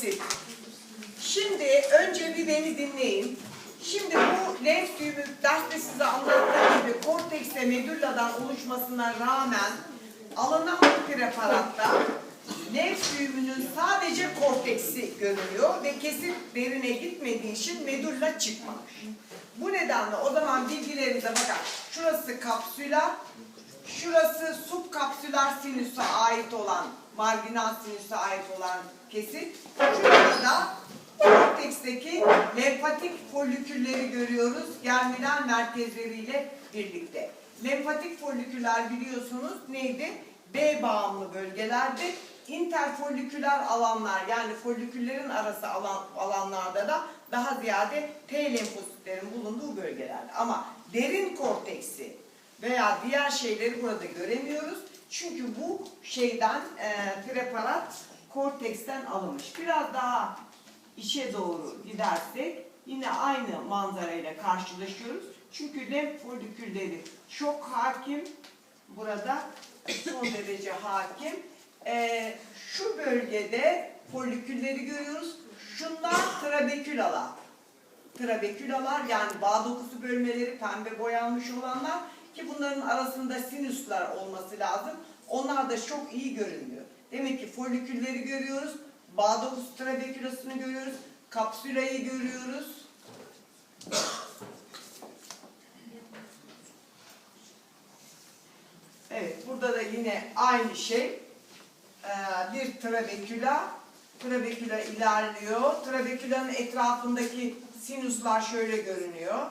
kesit. Şimdi önce bir beni dinleyin. Şimdi bu lenf düğümü derste size anlattığım gibi korteks ve medulladan oluşmasına rağmen alınan bu preparatta lenf düğümünün sadece korteksi görünüyor ve kesit derine gitmediği için medulla çıkmamış. Bu nedenle o zaman bilgilerinize bakın. Şurası kapsüler, şurası subkapsüler sinüse ait olan, marginal sinüse ait olan kesit. Şurada da korteksteki lenfatik folikülleri görüyoruz germinal merkezleriyle birlikte. Lenfatik foliküller biliyorsunuz neydi? B bağımlı bölgelerde interfoliküler alanlar yani foliküllerin arası alan, alanlarda da daha ziyade T lenfositlerin bulunduğu bölgeler. Ama derin korteksi veya diğer şeyleri burada göremiyoruz. Çünkü bu şeyden e, preparat korteksten alınmış. Biraz daha içe doğru gidersek yine aynı manzarayla karşılaşıyoruz. Çünkü lenf folikülleri çok hakim. Burada son derece hakim. Ee, şu bölgede folikülleri görüyoruz. Şunlar trabekülalar. Trabekülalar yani bağ dokusu bölmeleri pembe boyanmış olanlar ki bunların arasında sinüsler olması lazım. Onlar da çok iyi görünmüyor. Demek ki folikülleri görüyoruz. Bağ dokusu trabekülasını görüyoruz. Kapsülayı görüyoruz. Evet, burada da yine aynı şey. Ee, bir trabeküla, trabeküla ilerliyor. Trabekülanın etrafındaki sinüsler şöyle görünüyor.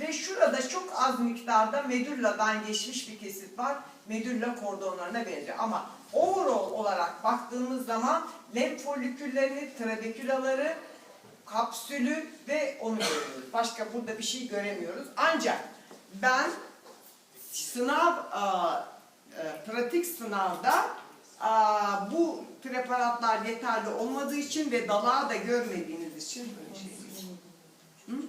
Ve şurada çok az miktarda medulladan geçmiş bir kesit var. Medulla kordonlarına benziyor. Ama overall olarak baktığımız zaman lenf foliküllerini, trabekülaları, kapsülü ve onu görüyoruz. Başka burada bir şey göremiyoruz. Ancak ben sınav, aa, e, pratik sınavda aa, bu preparatlar yeterli olmadığı için ve dalağı da görmediğiniz için böyle şey? Hı.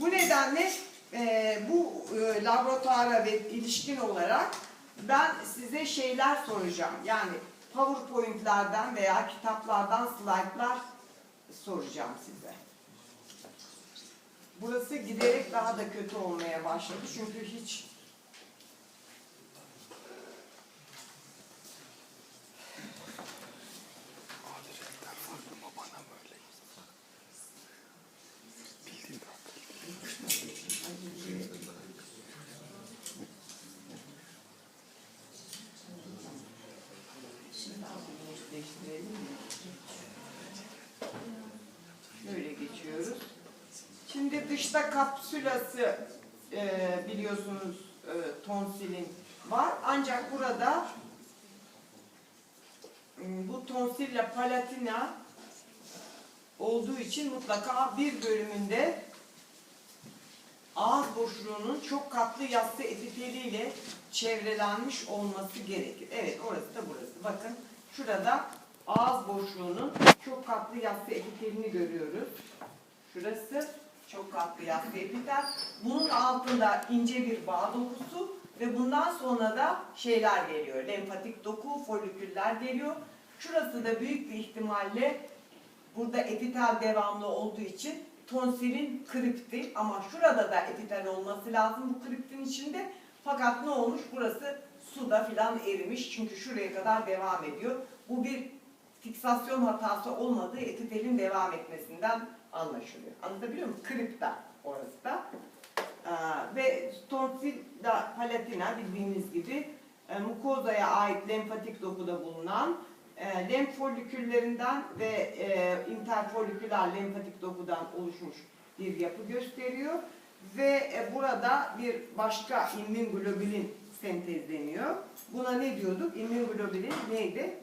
Bu nedenle e, bu e, laboratuvara ve ilişkin olarak ben size şeyler soracağım. Yani PowerPoint'lerden veya kitaplardan slaytlar soracağım size. Burası giderek daha da kötü olmaya başladı. Çünkü hiç değiştirelim mi? Böyle geçiyoruz. Şimdi dışta kapsülası e, biliyorsunuz e, tonsilin var. Ancak burada m, bu tonsille palatina olduğu için mutlaka bir bölümünde ağız boşluğunun çok katlı yassı epiteliyle çevrelenmiş olması gerekir. Evet orası da burası. Bakın şurada ağız boşluğunun çok katlı yassı epitelini görüyoruz. Şurası çok katlı yassı epitel. Bunun altında ince bir bağ dokusu ve bundan sonra da şeyler geliyor. Lenfatik doku, foliküller geliyor. Şurası da büyük bir ihtimalle burada epitel devamlı olduğu için tonsilin kripti ama şurada da epitel olması lazım bu kriptin içinde. Fakat ne olmuş? Burası suda filan erimiş çünkü şuraya kadar devam ediyor. Bu bir fiksasyon hatası olmadığı epitelin devam etmesinden anlaşılıyor. Anlatabiliyor muyum? Kripta orası da. Ee, ve tonsil da palatina bildiğiniz gibi e, mukozaya ait lenfatik dokuda bulunan e, lenf foliküllerinden ve e, interfoliküler lenfatik dokudan oluşmuş bir yapı gösteriyor. Ve e, burada bir başka immunglobulin sentezleniyor. Buna ne diyorduk? İmmünglobulin neydi?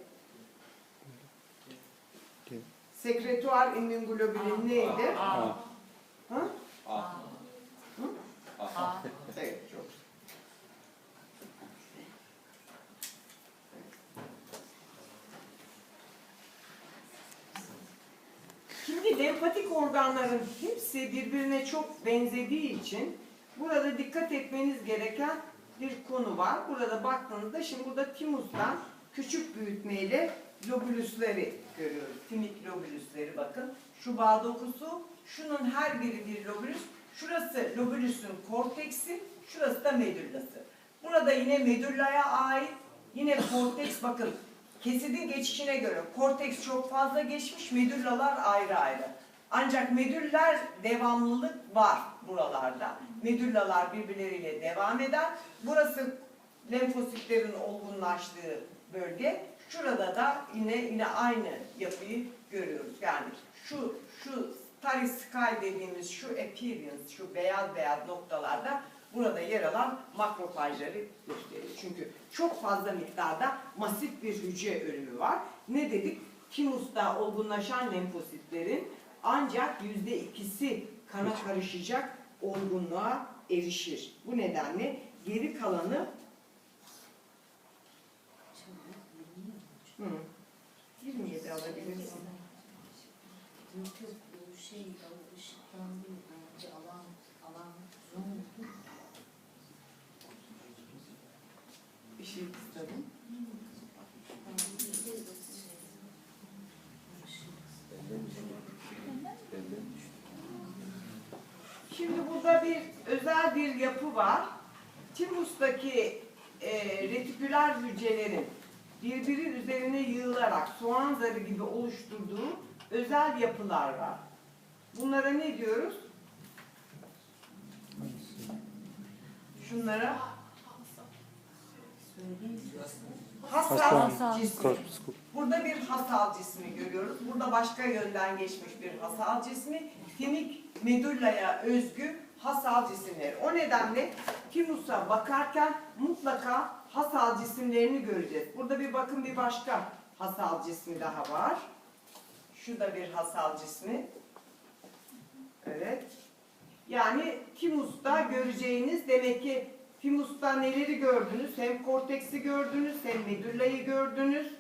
Sekretuar immunglobulin neydi? A. Ha? A. Hı? A. Evet, çok. Şimdi lenfatik organların hepsi birbirine çok benzediği için burada dikkat etmeniz gereken bir konu var. Burada baktığınızda şimdi burada timustan küçük büyütmeyle lobülüsleri görüyoruz. Timik lobülüsleri bakın. Şu bağ dokusu, şunun her biri bir lobülüs. Şurası lobülüsün korteksi, şurası da medüllası. Burada yine medüllaya ait, yine korteks bakın. Kesidin geçişine göre korteks çok fazla geçmiş, medüllalar ayrı ayrı. Ancak medüller devamlılık var buralarda. Medüllalar birbirleriyle devam eder. Burası lenfositlerin olgunlaştığı bölge. Şurada da yine yine aynı yapıyı görüyoruz. Yani şu şu starry sky dediğimiz şu appearance, şu beyaz beyaz noktalarda burada yer alan makrofajları gösteriyor. Çünkü çok fazla miktarda masif bir hücre ölümü var. Ne dedik? Timus'ta olgunlaşan lenfositlerin ancak yüzde ikisi kana karışacak olgunluğa erişir. Bu nedenle geri kalanı Hı. 27 alabilirsin. Yok yok bu şey ışıktan değil bence alan alan zoom. Bir şey istedim. Şimdi burada bir özel bir yapı var. Timus'taki e, retiküler hücrelerin birbiri üzerine yığılarak soğan zarı gibi oluşturduğu özel yapılar var. Bunlara ne diyoruz? Şunlara hasal cismi. Burada bir hasal cismi görüyoruz. Burada başka yönden geçmiş bir hasal cismi. Timik medullaya özgü hasal cisimleri. O nedenle timusa bakarken mutlaka hasal cisimlerini göreceğiz. Burada bir bakın bir başka hasal cismi daha var. Şu da bir hasal cismi. Evet. Yani timusta göreceğiniz demek ki timusta neleri gördünüz? Hem korteksi gördünüz hem medullayı gördünüz.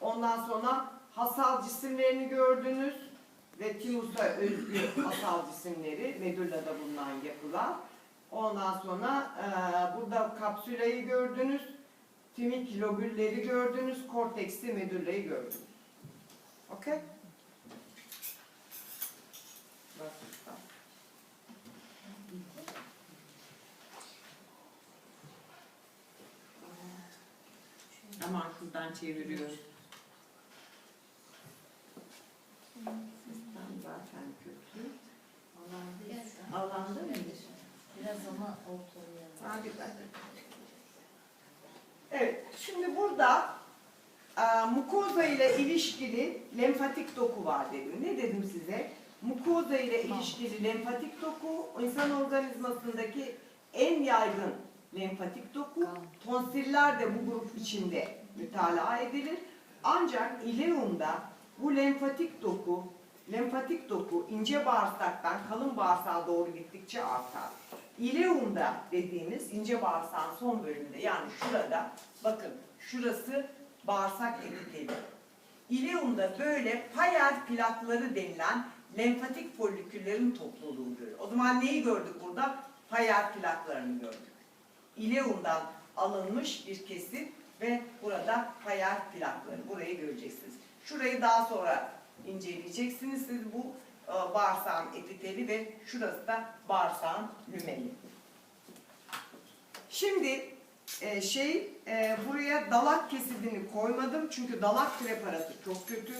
Ondan sonra hasal cisimlerini gördünüz ve timusa özgü hasal cisimleri medullada bulunan yapılar. Ondan sonra eee, burada kapsülayı gördünüz, timik lobülleri gördünüz, korteksi medullayı gördünüz. Okey? Basit. Aman kızdan çeviriyor. Sistem zaten kötü. Alanda Alanda mı? Biraz ama ortaya. Hadi ben. Evet, şimdi burada e, mukoza ile ilişkili lenfatik doku var dedim. Ne dedim size? Mukoza ile ilişkili lenfatik doku insan organizmasındaki en yaygın lenfatik doku. Tonsiller de bu grup içinde mütalaa edilir. Ancak ileumda bu lenfatik doku, lenfatik doku ince bağırsaktan kalın bağırsağa doğru gittikçe artar. İleumda dediğimiz ince bağırsağın son bölümünde yani şurada bakın şurası bağırsak epiteli. İleumda böyle payer plakları denilen lenfatik foliküllerin topluluğu görüyor. O zaman neyi gördük burada? Payer plaklarını gördük. İleumdan alınmış bir kesit ve burada payer plakları. Burayı göreceksiniz. Şurayı daha sonra inceleyeceksiniz. Siz bu bağırsağın epiteli ve şurası da bağırsağın lümeni. Şimdi e, şey e, buraya dalak kesidini koymadım çünkü dalak preparatı çok kötü.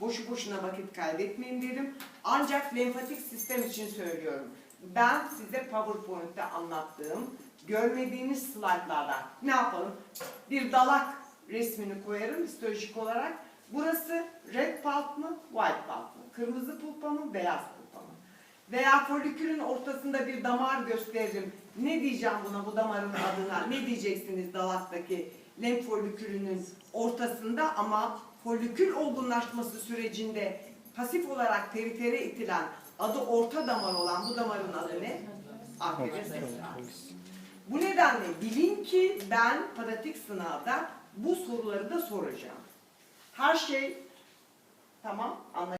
Boşu boşuna vakit kaybetmeyin dedim. Ancak lenfatik sistem için söylüyorum. Ben size PowerPoint'te anlattığım görmediğiniz slaytlardan ne yapalım? Bir dalak resmini koyarım histolojik olarak. Burası red pulp mı, white pulp mı? Kırmızı pulpa mı, beyaz pulpa mı? Veya folikülün ortasında bir damar gösteririm. Ne diyeceğim buna bu damarın adına? Ne diyeceksiniz dalaktaki lenf folikülünün ortasında ama folikül olgunlaşması sürecinde pasif olarak peritere itilen adı orta damar olan bu damarın adı ne? Bu nedenle bilin ki ben pratik sınavda bu soruları da soracağım. Her şey tamam anlaşıldı.